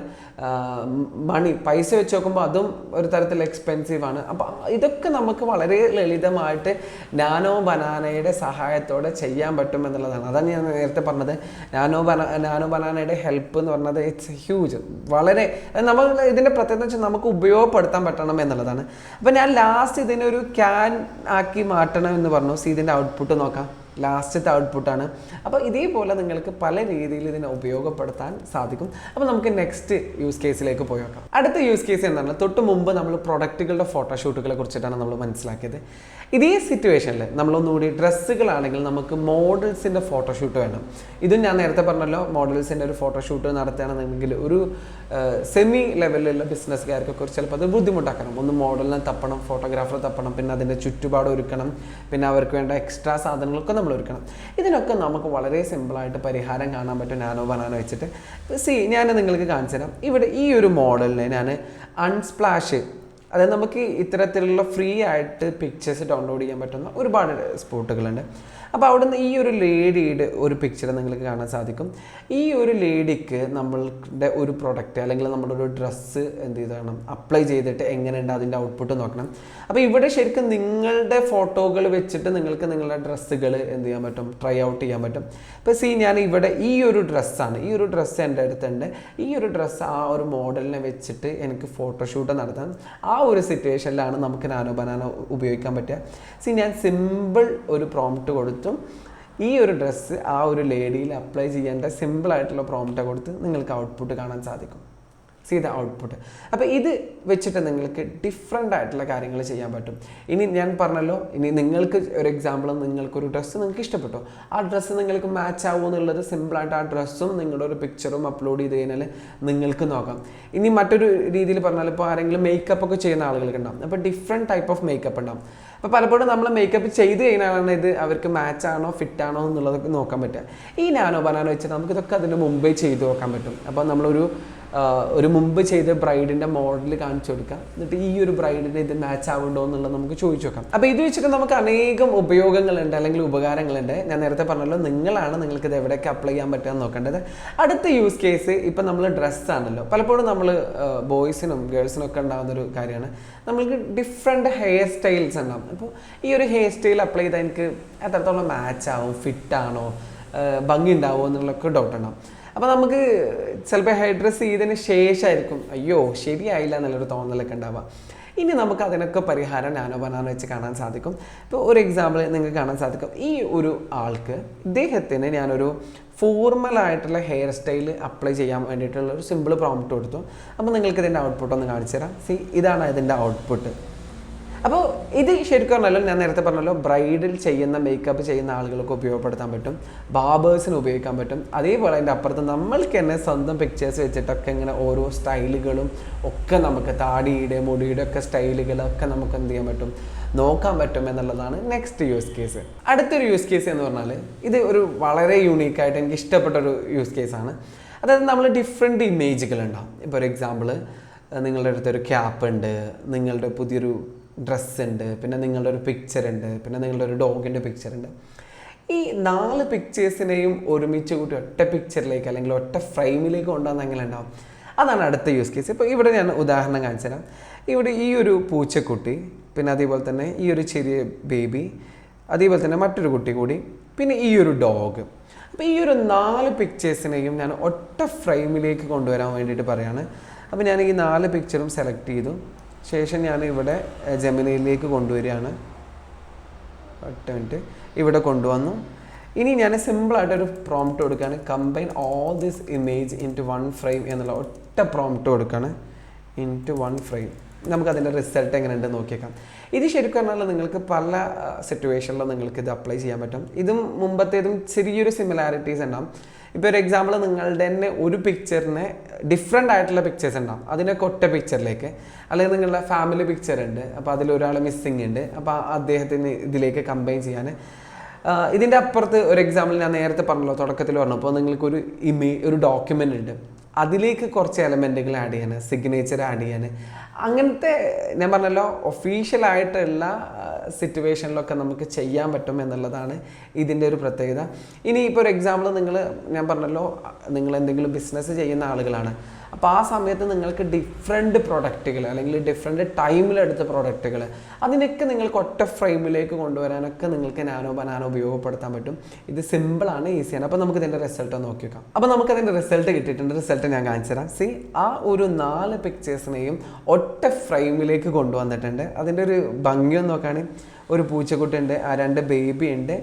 മണി പൈസ വെച്ച് നോക്കുമ്പോൾ അതും ഒരു തരത്തിൽ എക്സ്പെൻസീവ് ആണ്. അപ്പോൾ ഇതൊക്കെ നമുക്ക് വളരെ ലളിതമായിട്ട് നാനോ ബനാനയുടെ സഹായത്തോടെ ചെയ്യാൻ പറ്റും എന്നുള്ളതാണ്. അതാണ് ഞാൻ നേരത്തെ പറഞ്ഞത്. നാനോ ബന നാനോ ബനാനയുടെ ഹെൽപ്പ് എന്ന് പറഞ്ഞത് ഇറ്റ്സ് ഹ്യൂജ് വളരെ നമ്മൾ ഇതിന്റെ പ്രത്യേകത വെച്ചാൽ നമുക്ക് ഉപയോഗപ്പെടുത്താൻ പറ്റണം എന്നുള്ളതാണ്. അപ്പോൾ ഞാൻ ലാസ്റ്റ് ഇതിനൊരു ക്യാൻ ആക്കി മാറ്റണം എന്ന് പറഞ്ഞു. സി ഇതിന്റെ ഔട്ട്പുട്ട് നോക്കാം. ലാസ്റ്റത്തെ ഔട്ട്പുട്ടാണ് അപ്പോൾ ഇതേപോലെ നിങ്ങൾക്ക് പല രീതിയിൽ ഇതിനെ ഉപയോഗപ്പെടുത്താൻ സാധിക്കും. അപ്പോൾ നമുക്ക് നെക്സ്റ്റ് യൂസ് കേസിലേക്ക് പോയി നോക്കാം. അടുത്ത യൂസ് കേസ് എന്താണ് തൊട്ട് മുമ്പ് നമ്മൾ പ്രൊഡക്റ്റുകളുടെ ഫോട്ടോഷൂട്ടുകളെ കുറിച്ചിട്ടാണ് നമ്മൾ മനസ്സിലാക്കിയത്. ഇതേ സിറ്റുവേഷനിൽ നമ്മളൊന്നുകൂടി ഡ്രസ്സുകളാണെങ്കിൽ നമുക്ക് മോഡൽസിന്റെ ഫോട്ടോഷൂട്ട് വേണം. ഇതും ഞാൻ നേരത്തെ പറഞ്ഞല്ലോ മോഡൽസിന്റെ ഒരു ഫോട്ടോഷൂട്ട് നടത്തുകയാണെന്നുണ്ടെങ്കിൽ ഒരു സെമി ലെവലിലുള്ള ബിസിനസ്സുകാർക്കൊക്കെ ഒരു ചിലപ്പോൾ അത് ബുദ്ധിമുട്ടാക്കണം. ഒന്ന് മോഡലിനെ തപ്പണം ഫോട്ടോഗ്രാഫറെ തപ്പണം പിന്നെ അതിന്റെ ചുറ്റുപാട് ഒരുക്കണം പിന്നെ അവർക്ക് വേണ്ട എക്സ്ട്രാ സാധനങ്ങളൊക്കെ നമ്മൾ ഒരുക്കണം ഇതിനൊക്കെ നമുക്ക് വളരെ സിമ്പിളായിട്ട് പരിഹാരം കാണാൻ പറ്റും നാനോ ബനാനോ വെച്ചിട്ട്. സി ഞാൻ നിങ്ങൾക്ക് കാണിച്ചു തരാം ഇവിടെ ഈ ഒരു മോഡലിനെ ഞാൻ അൺസ്പ്ലാഷ് അതായത് നമുക്ക് ഇത്തരത്തിലുള്ള ഫ്രീ ആയിട്ട് പിക്ചേഴ്സ് ഡൗൺലോഡ് ചെയ്യാൻ പറ്റുന്ന ഒരുപാട് സ്പോട്ടുകളുണ്ട്. അപ്പോൾ അവിടുന്ന് ഈ ഒരു ലേഡിയുടെ ഒരു പിക്ചർ നിങ്ങൾക്ക് കാണാൻ സാധിക്കും. ഈ ഒരു ലേഡിക്ക് നമ്മളുടെ ഒരു പ്രൊഡക്റ്റ് അല്ലെങ്കിൽ നമ്മുടെ ഒരു ഡ്രസ്സ് എന്ത് ചെയ്യണം അപ്ലൈ ചെയ്തിട്ട് എങ്ങനെയുണ്ട് അതിന്റെ ഔട്ട്പുട്ട് നോക്കണം. അപ്പോൾ ഇവിടെ ശരിക്കും നിങ്ങളുടെ ഫോട്ടോകൾ വെച്ചിട്ട് നിങ്ങൾക്ക് നിങ്ങളുടെ ഡ്രസ്സുകൾ എന്ത് ചെയ്യാൻ പറ്റും ട്രൈ ഔട്ട് ചെയ്യാൻ പറ്റും. ഇപ്പോൾ സീ ഞാൻ ഇവിടെ ഈ ഒരു ഡ്രസ്സാണ് ഈ ഒരു ഡ്രസ്സ് എന്റെ അടുത്തുണ്ട്. ഈ ഒരു ഡ്രസ്സ് ആ ഒരു മോഡലിനെ വെച്ചിട്ട് എനിക്ക് ഫോട്ടോഷൂട്ട് നടത്താൻ ആ ഒരു സിറ്റുവേഷനിലാണ് നമുക്ക് നാനോ ബനാനോ ഉപയോഗിക്കാൻ പറ്റുക. സി ഞാൻ സിമ്പിൾ ഒരു പ്രോംപ്റ്റ് കൊടുത്തും. ഈ ഒരു ഡ്രസ്സ് ആ ഒരു ലേഡിയിൽ അപ്ലൈ ചെയ്യേണ്ട സിമ്പിളായിട്ടുള്ള പ്രോംപ്റ്റ് കൊടുത്ത് നിങ്ങൾക്ക് ഔട്ട്പുട്ട് കാണാൻ സാധിക്കും. സീ ദ ഔട്ട്പുട്ട് അപ്പോൾ ഇത് വെച്ചിട്ട് നിങ്ങൾക്ക് ഡിഫറെന്റ് ആയിട്ടുള്ള കാര്യങ്ങൾ ചെയ്യാൻ പറ്റും. ഇനി ഞാൻ പറഞ്ഞല്ലോ ഇനി നിങ്ങൾക്ക് ഒരു എക്സാമ്പിൾ നിങ്ങൾക്കൊരു ഡ്രസ്സ് നിങ്ങൾക്ക് ഇഷ്ടപ്പെട്ടു? ആ ഡ്രസ്സ് നിങ്ങൾക്ക് മാച്ച് ആവുമോ എന്നുള്ളത് സിമ്പിളായിട്ട് ആ ഡ്രസ്സും നിങ്ങളുടെ ഒരു പിക്ചറും അപ്ലോഡ് ചെയ്ത് കഴിഞ്ഞാൽ നിങ്ങൾക്ക് നോക്കാം. ഇനി മറ്റൊരു രീതിയിൽ പറഞ്ഞാൽ ഇപ്പോൾ ആരെങ്കിലും മേക്കപ്പ് ഒക്കെ ചെയ്യുന്ന ആളുകൾക്ക് ഉണ്ടാവും. അപ്പോൾ ഡിഫറെന്റ് ടൈപ്പ് ഓഫ് മേക്കപ്പ് ഉണ്ടാവും. അപ്പോൾ പലപ്പോഴും നമ്മൾ മേക്കപ്പ് ചെയ്ത് കഴിഞ്ഞാലാണ് ഇത് അവർക്ക് മാച്ച് ആണോ ഫിറ്റ് ആണോ എന്നുള്ളതൊക്കെ നോക്കാൻ പറ്റുക. ഈ നാനോ ബനാനോ വെച്ചാൽ നമുക്കിതൊക്കെ അതിന് മുമ്പേ ചെയ്ത് നോക്കാൻ പറ്റും. അപ്പോൾ നമ്മളൊരു ഒരു മുമ്പ് ചെയ്ത ബ്രൈഡിന്റെ മോഡൽ കാണിച്ചു കൊടുക്കാം. എന്നിട്ട് ഈ ഒരു ബ്രൈഡിന് ഇത് മാച്ച് ആവുന്നുണ്ടോ എന്നുള്ളത് നമുക്ക് ചോദിച്ചു നോക്കാം. അപ്പോൾ ഇത് വെച്ചൊക്കെ നമുക്ക് അനേകം ഉപയോഗങ്ങളുണ്ട് അല്ലെങ്കിൽ ഉപകാരങ്ങളുണ്ട്. ഞാൻ നേരത്തെ പറഞ്ഞല്ലോ നിങ്ങളാണ് നിങ്ങൾക്ക് ഇത് എവിടെയൊക്കെ അപ്ലൈ ചെയ്യാൻ പറ്റുക നോക്കേണ്ടത്. അടുത്ത യൂസ് കേസ് ഇപ്പം നമ്മൾ ഡ്രസ്സ് ആണല്ലോ. പലപ്പോഴും നമ്മൾ ബോയ്സിനും ഗേൾസിനും ഒക്കെ ഉണ്ടാകുന്ന ഒരു കാര്യമാണ്. നമ്മൾക്ക് ഡിഫറെന്റ് ഹെയർ സ്റ്റൈൽസ് ഉണ്ടാവും. അപ്പോൾ ഈ ഒരു ഹെയർ സ്റ്റൈൽ അപ്ലൈ ചെയ്താൽ എനിക്ക് എത്രത്തോളം മാച്ച് ആവും ഫിറ്റ് ആണോ ഭംഗി ഉണ്ടാവുമോ എന്നുള്ളൊക്കെ ഡൗട്ട് ഉണ്ടാവും. അപ്പോൾ നമുക്ക് ചിലപ്പോൾ ഹെയർ ഡ്രസ്സ് ചെയ്തതിന് ശേഷമായിരിക്കും അയ്യോ ശരിയായില്ല എന്നുള്ളൊരു തോന്നലൊക്കെ ഉണ്ടാവുക. ഇനി നമുക്ക് അതിനൊക്കെ പരിഹാരം നാനോ ബനാനോ വെച്ച് കാണാൻ സാധിക്കും. ഇപ്പോൾ ഒരു എക്സാമ്പിൾ നിങ്ങൾക്ക് കാണാൻ സാധിക്കും. ഈ ഒരു ആൾക്ക് ഇദ്ദേഹത്തിന് ഞാനൊരു ഫോർമലായിട്ടുള്ള ഹെയർ സ്റ്റൈൽ അപ്ലൈ ചെയ്യാൻ വേണ്ടിയിട്ടുള്ള ഒരു സിമ്പിൾ പ്രോംപ്റ്റ് കൊടുത്തു. അപ്പോൾ നിങ്ങൾക്ക് ഇതിന്റെ ഔട്ട്പുട്ട് ഒന്ന് കാണിച്ചു തരാം. സി ഇതാണ് ഇതിന്റെ ഔട്ട്പുട്ട് അപ്പോൾ ഇത് ശരിക്കും പറഞ്ഞാലും ഞാൻ നേരത്തെ പറഞ്ഞല്ലോ ബ്രൈഡിൽ ചെയ്യുന്ന മേക്കപ്പ് ചെയ്യുന്ന ആളുകൾക്ക് ഉപയോഗപ്പെടുത്താൻ പറ്റും ബാബേഴ്സിന് ഉപയോഗിക്കാൻ പറ്റും. അതേപോലെ അതിന്റെ അപ്പുറത്ത് നമ്മൾക്ക് തന്നെ സ്വന്തം പിക്ചേഴ്സ് വെച്ചിട്ടൊക്കെ ഇങ്ങനെ ഓരോ സ്റ്റൈലുകളും ഒക്കെ നമുക്ക് താടിയുടെ മുടിയുടെ ഒക്കെ സ്റ്റൈലുകളൊക്കെ നമുക്ക് എന്ത് ചെയ്യാൻ പറ്റും നോക്കാൻ പറ്റും എന്നുള്ളതാണ് നെക്സ്റ്റ് യൂസ് കേസ് അടുത്തൊരു യൂസ് കേസ് എന്ന് പറഞ്ഞാൽ ഇത് ഒരു വളരെ യൂണീക്കായിട്ട് എനിക്ക് ഇഷ്ടപ്പെട്ട ഒരു യൂസ് കേസാണ് അതായത് നമ്മൾ ഡിഫറെന്റ് ഇമേജുകൾ ഉണ്ടാവും ഇപ്പോൾ ഒരു എക്സാമ്പിൾ നിങ്ങളുടെ അടുത്തൊരു ക്യാപ്പ് ഉണ്ട് നിങ്ങളുടെ പുതിയൊരു ഡ്രസ്സ് ഉണ്ട് പിന്നെ നിങ്ങളുടെ ഒരു പിക്ചർ ഉണ്ട് പിന്നെ നിങ്ങളുടെ ഒരു ഡോഗിന്റെ പിക്ചർ ഉണ്ട്. ഈ നാല് പിക്ചേഴ്സിനെയും ഒരുമിച്ച് കൂട്ടി ഒറ്റ പിക്ചറിലേക്ക് അല്ലെങ്കിൽ ഒറ്റ ഫ്രെയിമിലേക്ക് കൊണ്ടുവന്ന് എങ്ങനെ ഉണ്ടാവും അതാണ് അടുത്ത യൂസ് കേസ് ഇപ്പോൾ ഇവിടെ ഞാൻ ഉദാഹരണം കാണിച്ചു തരാം ഇവിടെ ഈ ഒരു പൂച്ചക്കുട്ടി പിന്നെ അതേപോലെ തന്നെ ഈ ഒരു ചെറിയ ബേബി അതേപോലെ തന്നെ മറ്റൊരു കുട്ടി കൂടി പിന്നെ ഈ ഒരു ഡോഗ് അപ്പോൾ ഈ ഒരു നാല് പിക്ചേഴ്സിനെയും ഞാൻ ഒറ്റ ഫ്രെയിമിലേക്ക് കൊണ്ടുവരാൻ വേണ്ടിയിട്ട് പറയാണ്. അപ്പോൾ ഞാൻ ഈ നാല് പിക്ചറും സെലക്ട് ചെയ്തു. ശേഷം ഞാൻ ഇവിടെ ജമിനയിലേക്ക് കൊണ്ടുവരികയാണ്. ഒറ്റ മിനിറ്റ്. ഇവിടെ കൊണ്ടുവന്നു. ഇനി ഞാൻ സിമ്പിളായിട്ടൊരു പ്രോംപ്റ്റ് കൊടുക്കുകയാണ്. Combine all this image into one frame എന്നുള്ള ഒറ്റ പ്രോംപ്റ്റ് കൊടുക്കുകയാണ്. ഇൻ ടു വൺ ഫ്രെയിം നമുക്ക് അതിന്റെ റിസൾട്ട് എങ്ങനെയുണ്ട് നോക്കിയേക്കാം. ഇത് ശരിക്കും പറഞ്ഞാൽ നിങ്ങൾക്ക് പല സിറ്റുവേഷനിലും നിങ്ങൾക്ക് ഇത് അപ്ലൈ ചെയ്യാൻ പറ്റും. ഇതും മുമ്പത്തേതും ചെറിയൊരു സിമിലാരിറ്റീസ് ഉണ്ടാവും. ഇപ്പോൾ ഒരു എക്സാമ്പിൾ നിങ്ങളുടെ തന്നെ ഒരു പിക്ചറിന് ഡിഫറെന്റ് ആയിട്ടുള്ള പിക്ചേഴ്സ് ഉണ്ടാവും. അതിനൊക്കെ ഒറ്റ പിക്ചറിലേക്ക് അല്ലെങ്കിൽ നിങ്ങളുടെ ഫാമിലി പിക്ചർ ഉണ്ട്. അപ്പോൾ അതിലൊരാൾ മിസ്സിങ് ഉണ്ട്. അപ്പോൾ അദ്ദേഹത്തിന് ഇതിലേക്ക് കമ്പൈൻ ചെയ്യാൻ. ഇതിന്റെ അപ്പുറത്ത് ഒരു എക്സാമ്പിൾ ഞാൻ നേരത്തെ പറഞ്ഞല്ലോ തുടക്കത്തിൽ പറഞ്ഞു പറഞ്ഞപ്പോൾ നിങ്ങൾക്കൊരു ഇമേ ഒരു ഡോക്യുമെന്റ് ഉണ്ട്. അതിലേക്ക് കുറച്ച് എലമെന്റുകൾ ആഡ് ചെയ്യാൻ സിഗ്നേച്ചർ ആഡ് ചെയ്യാൻ. അങ്ങനത്തെ ഞാൻ പറഞ്ഞല്ലോ ഒഫീഷ്യലായിട്ടുള്ള സിറ്റുവേഷനിലൊക്കെ നമുക്ക് ചെയ്യാൻ പറ്റും എന്നുള്ളതാണ് ഇതിന്റെ ഒരു പ്രത്യേകത. ഇനി ഇപ്പോൾ ഒരു എക്സാമ്പിൾ നിങ്ങൾ ഞാൻ പറഞ്ഞല്ലോ നിങ്ങൾ എന്തെങ്കിലും ബിസിനസ് ചെയ്യുന്ന ആളുകളാണ്. അപ്പോൾ ആ സമയത്ത് നിങ്ങൾക്ക് ഡിഫറെന്റ് പ്രൊഡക്റ്റുകൾ അല്ലെങ്കിൽ ഡിഫറെന്റ് ടൈമിലെടുത്ത പ്രൊഡക്റ്റുകൾ അതിനൊക്കെ നിങ്ങൾക്ക് ഒറ്റ ഫ്രെയിമിലേക്ക് കൊണ്ടുവരാനൊക്കെ നിങ്ങൾക്ക് നാനോ ബനാനോ ഉപയോഗപ്പെടുത്താൻ പറ്റും. ഇത് സിമ്പിളാണ് ഈസിയാണ് അപ്പോൾ നമുക്ക് ഇതിന്റെ റിസൾട്ട് നോക്കി വെക്കാം അപ്പോൾ നമുക്ക് അതിന്റെ റിസൾട്ട് കിട്ടിയിട്ടുണ്ട്. റിസൾട്ട് ഞാൻ കാണിച്ചു തരാം. സി ആ ഒരു നാല് പിക്ചേഴ്സിനെയും ഒറ്റ ഫ്രെയിമിലേക്ക് കൊണ്ടുവന്നിട്ടുണ്ട്. അതിന്റെ ഒരു ഭംഗിയൊന്നും നോക്കുകയാണെങ്കിൽ ഒരു പൂച്ചക്കുട്ടി ഉണ്ട് ആ രണ്ട് ബേബി ഉണ്ട്.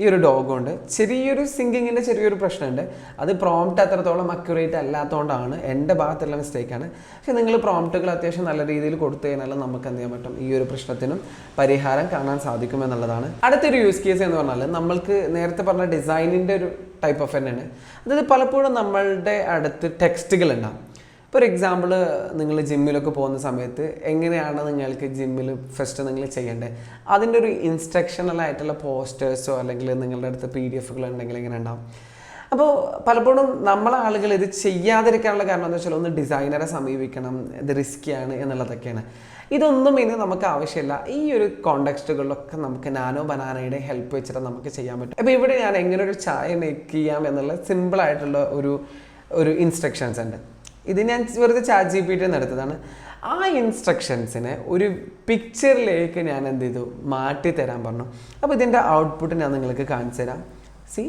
ഈ ഒരു ഡോഗും ഉണ്ട് ചെറിയൊരു സിങ്കിങ്ങിന്റെ ചെറിയൊരു പ്രശ്നമുണ്ട്. അത് പ്രോംപ്റ്റ് അത്രത്തോളം അക്യുറേറ്റ് അല്ലാത്തതുകൊണ്ടാണ് എന്റെ ഭാഗത്തുള്ള മിസ്റ്റേക്കാണ് പക്ഷേ നിങ്ങൾ പ്രോംപ്റ്റുകൾ അത്യാവശ്യം നല്ല രീതിയിൽ കൊടുത്തു കഴിഞ്ഞാൽ നമുക്ക് എന്ത് ചെയ്യാൻ പറ്റും? ഈ ഒരു പ്രശ്നത്തിനും പരിഹാരം കാണാൻ സാധിക്കും എന്നുള്ളതാണ്. അടുത്തൊരു യൂസ് കേസ് എന്ന് പറഞ്ഞാൽ നമ്മൾക്ക് നേരത്തെ പറഞ്ഞ ഡിസൈനിന്റെ ഒരു ടൈപ്പ് ഓഫ് തന്നെയാണ് അതായത് പലപ്പോഴും നമ്മളുടെ അടുത്ത് ടെക്സ്റ്റുകൾ ഉണ്ടാവും. ഇപ്പോൾ ഒരു എക്സാമ്പിൾ നിങ്ങൾ ജിമ്മിലൊക്കെ പോകുന്ന സമയത്ത് എങ്ങനെയാണ് നിങ്ങൾക്ക് ജിമ്മിൽ ഫസ്റ്റ് നിങ്ങൾ ചെയ്യേണ്ടത്? അതിന്റെ ഒരു ഇൻസ്ട്രക്ഷണൽ ആയിട്ടുള്ള പോസ്റ്റേഴ്സോ അല്ലെങ്കിൽ നിങ്ങളുടെ അടുത്ത് പി ഡി എഫുകൾ ഉണ്ടെങ്കിൽ എങ്ങനെ ഉണ്ടാവും. അപ്പോൾ പലപ്പോഴും നമ്മളെ ആളുകൾ ഇത് ചെയ്യാതിരിക്കാനുള്ള കാരണം എന്താ വെച്ചാൽ ഒന്ന് ഡിസൈനറെ സമീപിക്കണം ഇത് റിസ്ക്കിയാണ് എന്നുള്ളതൊക്കെയാണ്. ഇതൊന്നും ഇനി നമുക്ക് ആവശ്യമില്ല. ഈ ഒരു കോണ്ടക്സ്റ്റുകളിലൊക്കെ നമുക്ക് നാനോ ബനാനയുടെ ഹെൽപ്പ് വെച്ചിട്ട് നമുക്ക് ചെയ്യാൻ പറ്റും. അപ്പോൾ ഇവിടെ ഞാൻ എങ്ങനെ ഒരു ചായ മേക്ക് ചെയ്യാം എന്നുള്ള സിമ്പിളായിട്ടുള്ള ഒരു ഒരു ഇൻസ്ട്രക്ഷൻസ് ഉണ്ട്. ഇത് ഞാൻ വെറുതെ ചാറ്റ് ജി പി ടി നടത്തതാണ് ആ ഇൻസ്ട്രക്ഷൻസിനെ ഒരു പിക്ചറിലേക്ക് ഞാൻ എന്ത് ചെയ്തു? മാറ്റി തരാൻ പറഞ്ഞു. അപ്പോൾ ഇതിന്റെ ഔട്ട്പുട്ട് ഞാൻ നിങ്ങൾക്ക് കാണിച്ചു തരാം. സി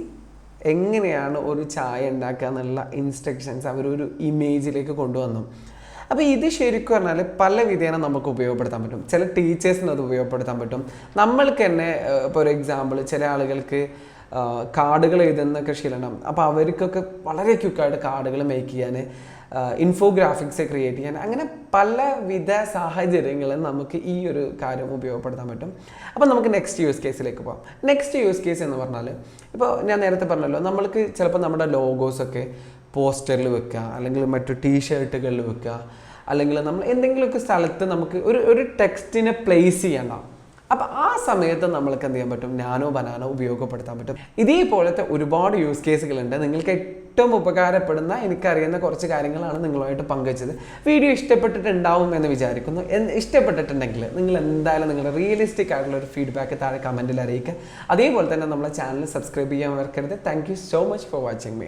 എങ്ങനെയാണ് ഒരു ചായ ഉണ്ടാക്കുക എന്നുള്ള ഇൻസ്ട്രക്ഷൻസ് അവരൊരു ഇമേജിലേക്ക് കൊണ്ടുവന്നു. അപ്പോൾ ഇത് ശരിക്കും പറഞ്ഞാൽ പല വിധേന നമുക്ക് ഉപയോഗപ്പെടുത്താൻ പറ്റും. ചില ടീച്ചേഴ്സിന് അത് ഉപയോഗപ്പെടുത്താൻ പറ്റും. നമ്മൾക്ക് തന്നെ ഇപ്പോൾ ഒരു എക്സാമ്പിൾ ചില ആളുകൾക്ക് കാർഡുകൾ എഴുതുന്നൊക്കെ ശീലണം അപ്പോൾ അവർക്കൊക്കെ വളരെ ക്യുക്കായിട്ട് കാർഡുകൾ മേക്ക് ചെയ്യാൻ ഇൻഫോഗ്രാഫിക്സ് ക്രിയേറ്റ് ചെയ്യാൻ. അങ്ങനെ പലവിധ സാഹചര്യങ്ങളും നമുക്ക് ഈ ഒരു കാര്യം ഉപയോഗപ്പെടുത്താൻ പറ്റും. അപ്പോൾ നമുക്ക് നെക്സ്റ്റ് യൂസ് കേസിലേക്ക് പോകാം നെക്സ്റ്റ് യൂസ് കേസ് എന്ന് പറഞ്ഞാൽ ഇപ്പോൾ ഞാൻ നേരത്തെ പറഞ്ഞല്ലോ നമ്മൾക്ക് ചിലപ്പോൾ നമ്മുടെ ലോഗോസൊക്കെ പോസ്റ്ററിൽ വെക്കുക അല്ലെങ്കിൽ മറ്റു ടീഷർട്ടുകളിൽ വെക്കുക അല്ലെങ്കിൽ നമ്മൾ എന്തെങ്കിലുമൊക്കെ സ്ഥലത്ത് നമുക്ക് ഒരു ഒരു ടെക്സ്റ്റിനെ പ്ലേസ് ചെയ്യണം അപ്പം ആ സമയത്ത് നമ്മൾക്ക് എന്ത് ചെയ്യാൻ പറ്റും? നാനോ ബനാനോ ഉപയോഗപ്പെടുത്താൻ പറ്റും. ഇതേപോലത്തെ ഒരുപാട് യൂസ് കേസുകളുണ്ട് നിങ്ങൾക്ക് ഏറ്റവും ഉപകാരപ്പെടുന്ന എനിക്കറിയുന്ന കുറച്ച് കാര്യങ്ങളാണ് നിങ്ങളുമായിട്ട് പങ്കുവച്ചത്. വീഡിയോ ഇഷ്ടപ്പെട്ടിട്ടുണ്ടാവും എന്ന് വിചാരിക്കുന്നു. ഇഷ്ടപ്പെട്ടിട്ടുണ്ടെങ്കിൽ നിങ്ങൾ എന്തായാലും നിങ്ങളുടെ റിയലിസ്റ്റിക് ആയിട്ടുള്ള ഒരു ഫീഡ്ബാക്ക് താഴെ കമന്റിൽ അറിയിക്കുക. അതേപോലെ തന്നെ നമ്മളെ ചാനൽ സബ്സ്ക്രൈബ് ചെയ്യാൻ മറക്കരുത്. Thank so much for watching me